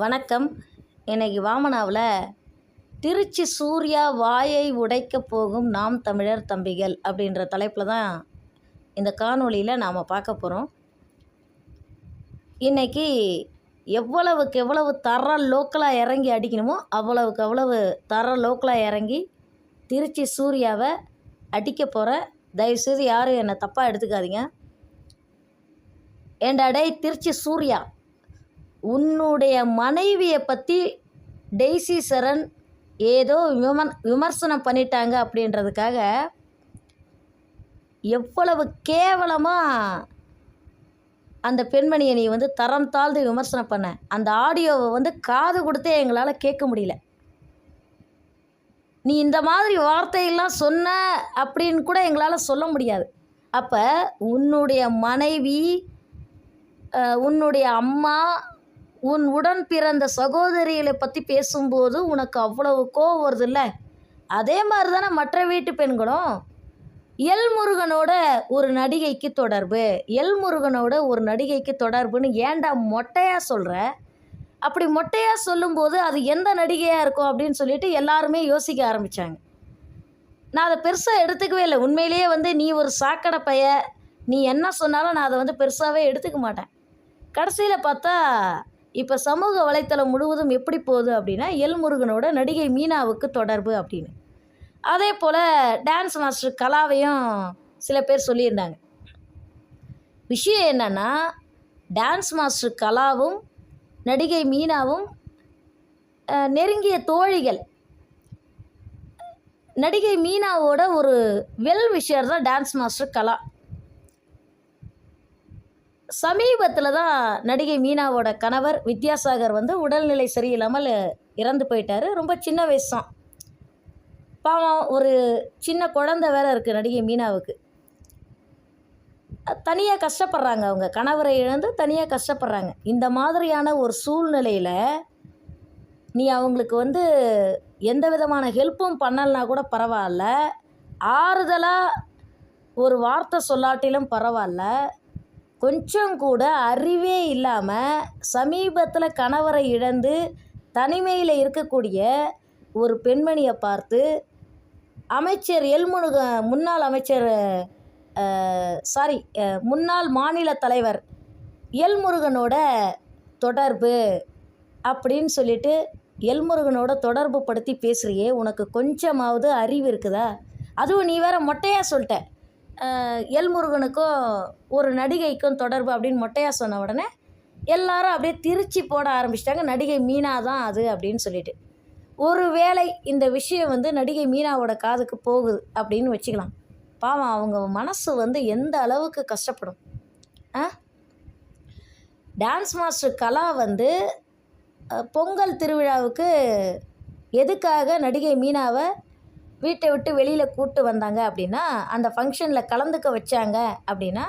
வணக்கம். இன்னைக்கு வாமனாவில் திருச்சி சூர்யா வாயை உடைக்கப் போகும் நாம் தமிழர் தம்பிகள் அப்படின்ற தலைப்பில் தான் இந்த காணொளியில் நாம் பார்க்க போகிறோம் இன்னைக்கு எவ்வளவுக்கு எவ்வளவு தர லோக்கலாக இறங்கி அடிக்கணுமோ அவ்வளவுக்கு அவ்வளவு தர லோக்கலாக இறங்கி திருச்சி சூர்யாவை அடிக்க போகிற தயவுசெய்து யாரும் என்னை தப்பாக எடுத்துக்காதீங்க. ஏண்டா டேய் திருச்சி சூர்யா உன்னுடைய மனைவியை பற்றி டெய்ஸி சரண் ஏதோ விமன் விமர்சனம் பண்ணிட்டாங்க அப்படின்றதுக்காக எவ்வளவு கேவலமாக அந்த பெண்மணியை நீ வந்து தரம் தாழ்ந்து விமர்சனம் பண்ண. அந்த ஆடியோவை வந்து காது கொடுத்தே எங்களால் கேட்க முடியல. நீ இந்த மாதிரி வார்த்தையெல்லாம் சொன்ன அப்படின்னு கூட எங்களால் சொல்ல முடியாது. அப்போ உன்னுடைய மனைவி உன்னுடைய அம்மா உன் உடன் பிறந்த சகோதரிகளை பற்றி பேசும்போது உனக்கு அவ்வளவு கோவம் வருதுல்ல? அதே மாதிரி தானே மற்ற வீட்டு பெண்களும்? எல் முருகனோட ஒரு நடிகைக்கு தொடர்பு. எல் முருகனோட ஒரு நடிகைக்கு தொடர்புன்னு ஏன்டா மொட்டையாக சொல்கிற அப்படி மொட்டையாக சொல்லும்போது அது எந்த நடிகையாக இருக்கும் அப்படின்னு சொல்லிட்டு எல்லாருமே யோசிக்க ஆரம்பித்தாங்க நான் அதை பெருசாக எடுத்துக்கவே இல்லை. உண்மையிலேயே வந்து நீ ஒரு சாக்கடை பைய. நீ என்ன சொன்னாலும் நான் அதை வந்து பெருசாகவே எடுத்துக்க மாட்டேன். கடைசியில் பார்த்தா இப்போ சமூக வலைத்தளம் முழுவதும் எப்படி போகுது அப்படின்னா எல்முருகனோட நடிகை மீனாவுக்கு தொடர்பு அப்படின்னு. அதே போல் டான்ஸ் மாஸ்டர் கலாவையும் சில பேர் சொல்லியிருந்தாங்க. விஷயம் என்னன்னா டான்ஸ் மாஸ்டர் கலாவும் நடிகை மீனாவும் நெருங்கிய தோழிகள். நடிகை மீனாவோட ஒரு வெல் விஷயர் தான் டான்ஸ் மாஸ்டர் கலா. சமீபத்தில் தான் நடிகை மீனாவோட கணவர் வித்யாசாகர் வந்து உடல்நிலை சரியில்லாமல் இறந்து போயிட்டார். ரொம்ப சின்ன வயசு தான். பாவம் ஒரு சின்ன குழந்தை வேற இருக்குது நடிகை மீனாவுக்கு. தனியாக கஷ்டப்படுறாங்க அவங்க. கணவரை இழந்து தனியாக கஷ்டப்படுறாங்க. இந்த மாதிரியான ஒரு சூழ்நிலையில் நீ அவங்களுக்கு வந்து எந்த விதமான ஹெல்ப்பும் பண்ணலைனா கூட பரவாயில்ல. ஆறுதலாக ஒரு வார்த்தை சொல்லாட்டிலும் பரவாயில்ல. கொஞ்சம் கூட அறிவே இல்லாமல் சமீபத்தில் கணவரை இழந்து தனிமையில் இருக்கக்கூடிய ஒரு பெண்மணியை பார்த்து அமைச்சர் எல்முருக முன்னாள் அமைச்சர் சாரி முன்னாள் மாநில தலைவர் எல்முருகனோட தொடர்பு அப்படின்னு சொல்லிட்டு எல்முருகனோட தொடர்பு படுத்தி பேசுகிறியே உனக்கு கொஞ்சமாவது அறிவு இருக்குதா? அதுவும் நீ வேற மொட்டையாக சொல்லிட்ட. எல்முருகனுக்கும் ஒரு நடிகைக்கும் தொடர்பு அப்படின்னு மொட்டையாக சொன்ன உடனே எல்லாரும் அப்படியே திருச்சி போட ஆரம்பிச்சிட்டாங்க. நடிகை மீனா தான் அது அப்படின்னு சொல்லிட்டு. ஒருவேளை இந்த விஷயம் வந்து நடிகை மீனாவோட காதுக்கு போகுது அப்படின்னு வச்சுக்கலாம். பாவம் அவங்க மனசு வந்து எந்த அளவுக்கு கஷ்டப்படும். ஆ டான்ஸ் மாஸ்டர் கலா வந்து பொங்கல் திருவிழாவுக்கு எதுக்காக நடிகை மீனாவை வீட்டை விட்டு வெளியில் கூப்பிட்டு வந்தாங்க அப்படின்னா அந்த ஃபங்க்ஷனில் கலந்துக்க வச்சாங்க அப்படின்னா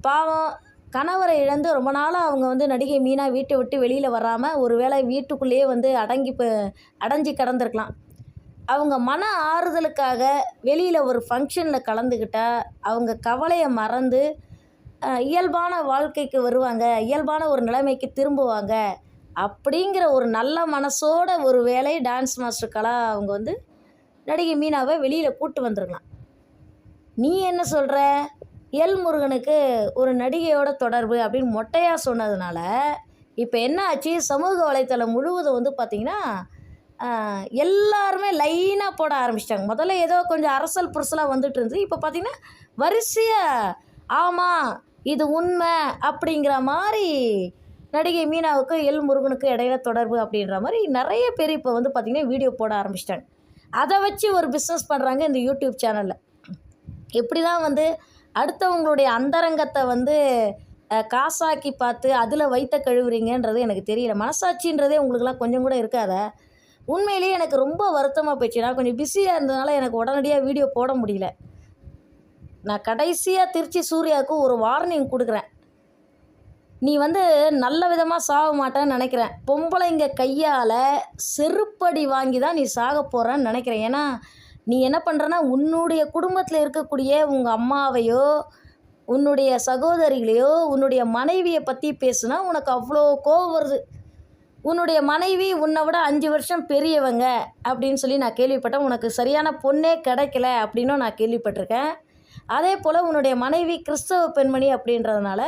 பாவம் கணவரை இழந்து ரொம்ப நாளாக அவங்க வந்து நடிகை மீனா வீட்டை விட்டு வெளியில் வராமல் ஒருவேளை வீட்டுக்குள்ளேயே வந்து அடங்கி அடைஞ்சு கிடந்திருக்கலாம். அவங்க மன ஆறுதலுக்காக வெளியில் ஒரு ஃபங்க்ஷனில் கலந்துக்கிட்டால் அவங்க கவலையை மறந்து இயல்பான வாழ்க்கைக்கு வருவாங்க இயல்பான ஒரு நிலைமைக்கு திரும்புவாங்க அப்படிங்கிற ஒரு நல்ல மனசோட ஒரு வேலை டான்ஸ் மாஸ்டர் கலா அவங்க வந்து நடிகை மீனாவை வெளியில் கூட்டு வந்துருக்கலாம். நீ என்ன சொல்கிற எல் முருகனுக்கு ஒரு நடிகையோட தொடர்பு அப்படின்னு மொட்டையாக சொன்னதுனால இப்போ என்ன ஆச்சு? சமூக வலைத்தளம் முழுவதும் வந்து பார்த்திங்கன்னா எல்லாருமே லைனாக போட ஆரம்பிச்சிட்டாங்க. முதல்ல ஏதோ கொஞ்சம் அரசல் புரசலாக வந்துட்டு இருந்துச்சு இப்போ பார்த்திங்கன்னா வரிசையாக ஆமாம் இது உண்மை அப்படிங்கிற மாதிரி நடிகை மீனாவுக்கு எல் முருகனுக்கு இடையில தொடர்பு அப்படின்ற மாதிரி நிறைய பேர் இப்போ வந்து பார்த்திங்கன்னா வீடியோ போட ஆரம்பிச்சிட்டாங்க. அதை வச்சு ஒரு பிஸ்னஸ் பண்ணுறாங்க இந்த யூடியூப் சேனலில் எப்படி தான் வந்து அடுத்தவங்களுடைய அந்தரங்கத்தை வந்து காசாக்கி பார்த்து அதில் வைத்த கழுவுறீங்கன்றது எனக்கு தெரியல. மனசாட்சின்றதே உங்களுக்குலாம் கொஞ்சம் கூட இருக்காத? உண்மையிலேயே எனக்கு ரொம்ப வருத்தமாக போயிடுச்சு. நான் கொஞ்சம் பிஸியாக இருந்ததுனால எனக்கு உடனடியாக வீடியோ போட முடியல. நான் கடைசியாக திருச்சி சூர்யாவுக்கு ஒரு வார்னிங் கொடுக்குறேன். நீ வந்து நல்ல விதமாக சாக மாட்டேன்னு நினைக்கிறேன். பொம்பளைங்க கையால் செருப்படி வாங்கி தான் நீ சாக போகிறேன்னு நினைக்கிறேன். ஏன்னா நீ என்ன பண்ணுறன்னா உன்னுடைய குடும்பத்தில் இருக்கக்கூடிய உங்கள் அம்மாவையோ உன்னுடைய சகோதரிகளையோ உன்னுடைய மனைவியை பற்றி பேசுனா உனக்கு அவ்வளோ கோவம் வருது. உன்னுடைய மனைவி உன்னை விட அஞ்சு வருஷம் பெரியவங்க அப்படின்னு சொல்லி நான் கேள்விப்பட்டேன். உனக்கு சரியான பொண்ணே கிடைக்கல அப்படின்னும் நான் கேள்விப்பட்டிருக்கேன். அதே போல் உன்னுடைய மனைவி கிறிஸ்தவ பெண்மணி அப்படின்றதுனால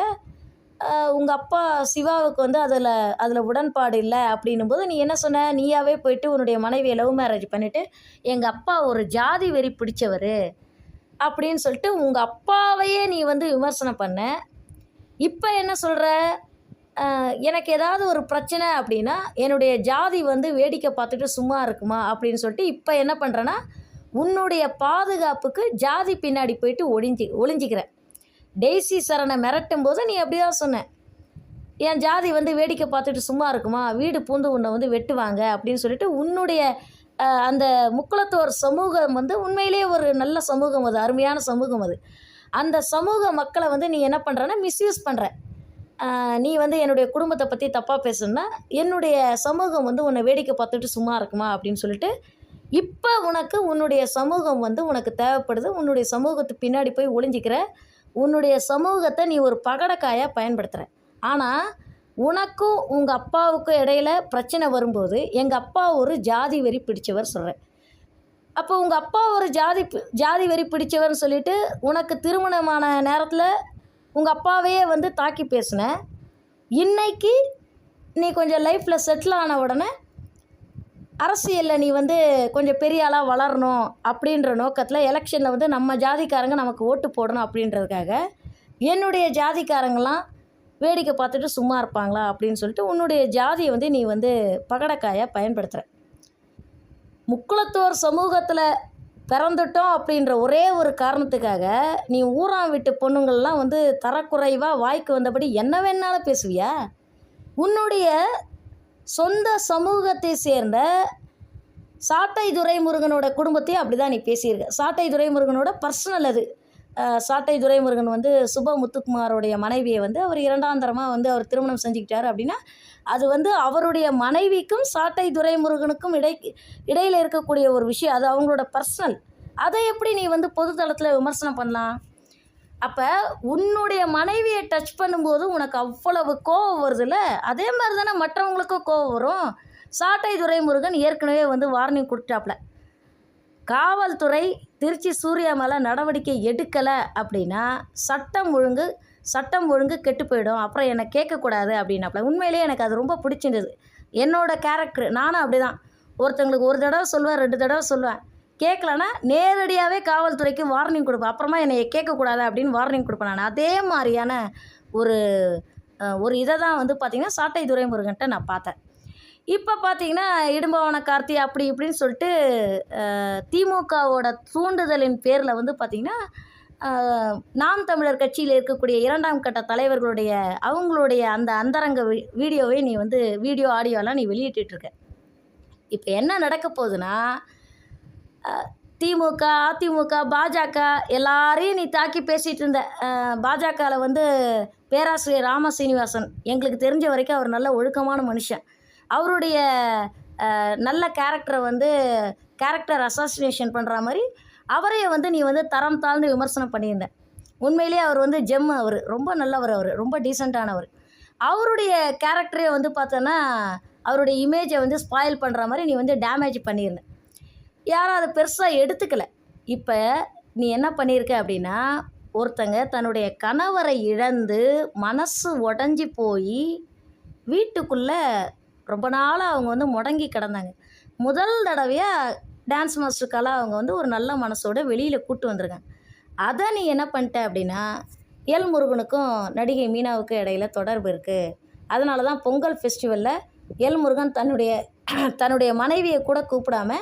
உங்கள் அப்பா சிவாவுக்கு வந்து அதில் அதில் உடன்பாடு இல்லை அப்படின்னும் போது நீ என்ன சொன்ன? நீயாவே போயிட்டு உன்னுடைய மனைவியை லவ் மேரேஜ் பண்ணிவிட்டு எங்கள் அப்பா ஒரு ஜாதி வெறி பிடிச்சவர் அப்படின்னு சொல்லிட்டு உங்கள் அப்பாவையே நீ வந்து விமர்சனம் பண்ண. இப்போ என்ன சொல்கிற எனக்கு ஏதாவது ஒரு பிரச்சனை அப்படின்னா என்னுடைய ஜாதி வந்து வேடிக்கை பார்த்துட்டு சும்மா இருக்குமா அப்படின்னு சொல்லிட்டு இப்போ என்ன பண்ணுறேன்னா உன்னுடைய பாதுகாப்புக்கு ஜாதி பின்னாடி போயிட்டு ஒழிஞ்சி ஒளிஞ்சிக்கிற டெய்ஸி சரணை மிரட்டும் போது நீ அப்படி தான் சொன்ன. என் ஜாதி வந்து வேடிக்கை பார்த்துட்டு சும்மா இருக்குமா? வீடு பூந்து உன்னை வந்து வெட்டுவாங்க அப்படின்னு சொல்லிட்டு உன்னுடைய அந்த முக்குளத்தோர் சமூகம் வந்து உண்மையிலேயே ஒரு நல்ல சமூகம் அது அருமையான சமூகம் அது. அந்த சமூக மக்களை வந்து நீ என்ன பண்ணுறன்னா மிஸ்யூஸ் பண்ணுற நீ வந்து என்னுடைய குடும்பத்தை பற்றி தப்பாக பேசுனா என்னுடைய சமூகம் வந்து உன்னை வேடிக்கை பார்த்துட்டு சும்மா இருக்குமா? அப்படின்னு சொல்லிட்டு இப்போ உனக்கு உன்னுடைய சமூகம் வந்து உனக்கு தேவைப்படுது. உன்னுடைய சமூகத்து பின்னாடி போய் ஒளிஞ்சிக்கிற உன்னுடைய சமூகத்தை நீ ஒரு பகடக்காயாக பயன்படுத்துகிற ஆனால் உனக்கும் உங்கள் அப்பாவுக்கும் இடையில பிரச்சனை வரும்போது எங்கள் அப்பா ஒரு ஜாதி வெறி பிடிச்சவர் சொல்கிறேன் அப்போ உங்கள் அப்பா ஒரு ஜாதி ஜாதி வெறி பிடிச்சவர்னு சொல்லிட்டு உனக்கு திருமணமான நேரத்தில் உங்கள் அப்பாவையே வந்து தாக்கி பேசின. இன்னைக்கு நீ கொஞ்சம் லைஃப்பில் செட்டில் ஆன உடனே அரசியலில் நீ வந்து கொஞ்சம் பெரிய ஆளாக வளரணும் அப்படின்ற நோக்கத்தில் எலெக்ஷனில் வந்து நம்ம ஜாதிக்காரங்க நமக்கு ஓட்டு போடணும் அப்படின்றதுக்காக என்னுடைய ஜாதிக்காரங்களாம் வேடிக்கை பார்த்துட்டு சும்மா இருப்பாங்களா அப்படின்னு சொல்லிட்டு உன்னுடைய ஜாதியை வந்து நீ வந்து பகடக்காயாக பயன்படுத்துகிற முக்குளத்தோர் சமூகத்தில் பிறந்துட்டோம் அப்படின்ற ஒரே ஒரு காரணத்துக்காக நீ ஊராம் வீட்டு பொண்ணுங்கள்லாம் வந்து தரக்குறைவாக வாய்க்கு வந்தபடி என்ன வேணாலும் பேசுவியா? உன்னுடைய சொந்த சமூகத்தை சேர்ந்த சாட்டை துரைமுருகனோட குடும்பத்தையும் அப்படி தான் நீ பேசியிருக்க. சாட்டை துரைமுருகனோட பர்சனல் அது. சாட்டை துரைமுருகன் வந்து சுப முத்துக்குமாரோடைய மனைவியை வந்து அவர் இரண்டாந்தரமாக வந்து அவர் திருமணம் செஞ்சுக்கிட்டார் அப்படின்னா அது வந்து அவருடைய மனைவிக்கும் சாட்டை துரைமுருகனுக்கும் இடை இடையில் இருக்கக்கூடிய ஒரு விஷயம். அது அவங்களோட பர்சனல் அதை எப்படி நீ வந்து பொதுத்தளத்தில் விமர்சனம் பண்ணலாம்? அப்போ உன்னுடைய மனைவியை டச் பண்ணும்போது உனக்கு அவ்வளவு கோவம் வருதுல்ல? அதே மாதிரி தானே மற்றவங்களுக்கும் கோவம் வரும். சாட்டை துரைமுருகன் ஏற்கனவே வந்து வார்னிங் கொடுத்தாப்புல காவல்துறை திருச்சி சூர்யா மேலே நடவடிக்கை எடுக்கலை அப்படின்னா சட்டம் ஒழுங்கு சட்டம் ஒழுங்கு கெட்டு போயிடும். அப்புறம் என்னை கேட்கக்கூடாது அப்படின்னாப்புல உண்மையிலேயே எனக்கு அது ரொம்ப பிடிச்சிருந்தது. என்னோட கேரக்டர் நானும் அப்படி தான் ஒருத்தங்களுக்கு ஒரு தடவை சொல்லுவேன் ரெண்டு தடவை சொல்லுவேன் கேட்கலன்னா நேரடியாகவே காவல்துறைக்கு வார்னிங் கொடுப்பேன். அப்புறமா என்னை கேட்கக்கூடாது அப்படின்னு வார்னிங் கொடுப்பேன் நான். அதே மாதிரியான ஒரு ஒரு இதை தான் வந்து பார்த்திங்கன்னா சாட்டை துரைமுருகன்ட்ட நான் பார்த்தேன். இப்போ பார்த்தீங்கன்னா இடும்பவன கார்த்தி அப்படி இப்படின்னு சொல்லிட்டு திமுகவோட தூண்டுதலின் பேரில் வந்து பார்த்திங்கன்னா நாம் தமிழர் கட்சியில் இருக்கக்கூடிய இரண்டாம் கட்ட தலைவர்களுடைய அவங்களுடைய அந்த அந்தரங்க வீடியோவை நீ வந்து வீடியோ ஆடியோலாம் நீ வெளியிட்டுருக்க இப்போ என்ன நடக்க போகுதுன்னா திமுக அதிமுக பாஜக எல்லாரையும் நீ தாக்கி பேசிகிட்டு இருந்த பாஜகவில் வந்து பேராசிரியர் ராம சீனிவாசன். எங்களுக்கு தெரிஞ்ச வரைக்கும் அவர் நல்ல ஒழுக்கமான மனுஷன். அவருடைய நல்ல கேரக்டரை வந்து கேரக்டர் அசாசினேஷன் பண்ணுற மாதிரி அவரையே வந்து நீ வந்து தரம் தாழ்ந்து விமர்சனம் பண்ணியிருந்த. உண்மையிலேயே அவர் வந்து ஜெம் அவர். ரொம்ப நல்லவர் அவர். ரொம்ப டீசெண்டானவர் அவருடைய கேரக்டரே வந்து பார்த்தோன்னா அவருடைய இமேஜை வந்து ஸ்பாயில் பண்ணுற மாதிரி நீ வந்து டேமேஜ் பண்ணியிருந்தேன் யாரும் அதை பெருசாக எடுத்துக்கல. இப்போ நீ என்ன பண்ணியிருக்க அப்படின்னா ஒருத்தங்க தன்னுடைய கணவரை இழந்து மனசு உடஞ்சி போய் வீட்டுக்குள்ளே ரொம்ப நாளாக அவங்க வந்து முடங்கி கிடந்தாங்க. முதல் தடவையாக டான்ஸ் மாஸ்டருக்கெல்லாம் அவங்க வந்து ஒரு நல்ல மனசோட வெளியில் கூட்டு வந்திருக்காங்க. அதை நீ என்ன பண்ணிட்ட அப்படின்னா எல் முருகனுக்கும் நடிகை மீனாவுக்கும் இடையில தொடர்பு இருக்குது அதனால தான் பொங்கல் ஃபெஸ்டிவலில் எல் முருகன் தன்னுடைய தன்னுடைய மனைவியை கூட கூப்பிடாம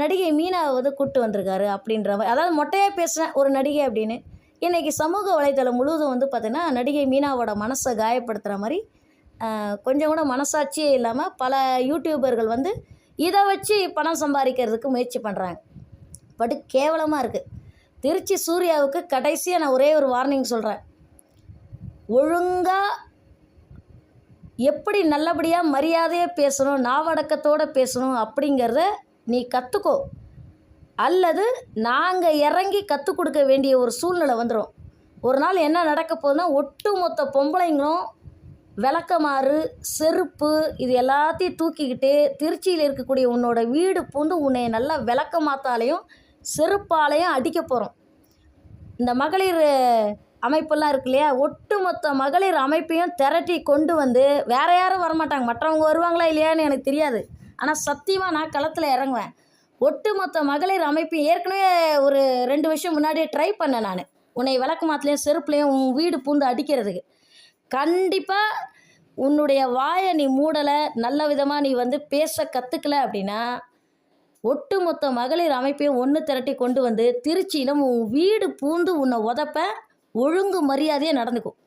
நடிகை மீனாவை வந்து கூப்பிட்டு வந்திருக்காரு அப்படின்ற மாதிரி. அதாவது மொட்டையாக பேசுகிறேன் ஒரு நடிகை அப்படின்னு. இன்றைக்கி சமூக வலைத்தளம் முழுவதும் வந்து பார்த்திங்கன்னா நடிகை மீனாவோட மனசை காயப்படுத்துகிற மாதிரி கொஞ்சம் கூட மனசாட்சியே இல்லாமல் பல யூடியூபர்கள் வந்து இதை வச்சு பணம் சம்பாதிக்கிறதுக்கு முயற்சி பண்ணுறாங்க பட் கேவலமாக இருக்குது திருச்சி சூர்யாவுக்கு கடைசியாக நான் ஒரே ஒரு வார்னிங் சொல்கிறேன் ஒழுங்காக எப்படி நல்லபடியாக மரியாதையாக பேசணும் நாவடக்கத்தோடு பேசணும் அப்படிங்கிறத நீ கற்றுக்கோ அல்லது நாங்கள் இறங்கி கற்றுக் கொடுக்க வேண்டிய ஒரு சூழ்நிலை வந்துடும் ஒரு நாள் என்ன நடக்க போகுதுன்னா ஒட்டுமொத்த பொம்பளைங்களும் விளக்கமாறு செருப்பு இது எல்லாத்தையும் தூக்கிக்கிட்டு திருச்சியில் இருக்கக்கூடிய உன்னோட வீடு பூந்து உன்னை நல்லா விளக்கமாத்தாலையும் செருப்பாலையும் அடிக்க போகிறோம் இந்த மகளிர் அமைப்பெல்லாம் இருக்கு இல்லையா? ஒட்டுமொத்த மகளிர் அமைப்பையும் திரட்டி கொண்டு வந்து வேற யாரும் வரமாட்டாங்க. மற்றவங்க வருவாங்களா இல்லையான்னு எனக்கு தெரியாது. ஆனால் சத்தியமாக நான் களத்தில் இறங்குவேன். ஒட்டுமொத்த மகளிர் அமைப்பு ஏற்கனவே ஒரு ரெண்டு வருஷம் முன்னாடி ட்ரை பண்ணேன் நான். உன்னை விளக்கமாத்துலேயும் செருப்புலேயும் உன் வீடு பூந்து அடிக்கிறதுக்கு. கண்டிப்பாக உன்னுடைய வாயை நீ மூடலை நல்ல விதமாக நீ வந்து பேச கற்றுக்கல அப்படின்னா ஒட்டுமொத்த மகளிர் அமைப்பையும் ஒன்று திரட்டி கொண்டு வந்து திருச்சியில் உன் வீடு பூந்து உன்னை உதப்ப ஒழுங்கு மரியாதையாக நடந்துக்கும்.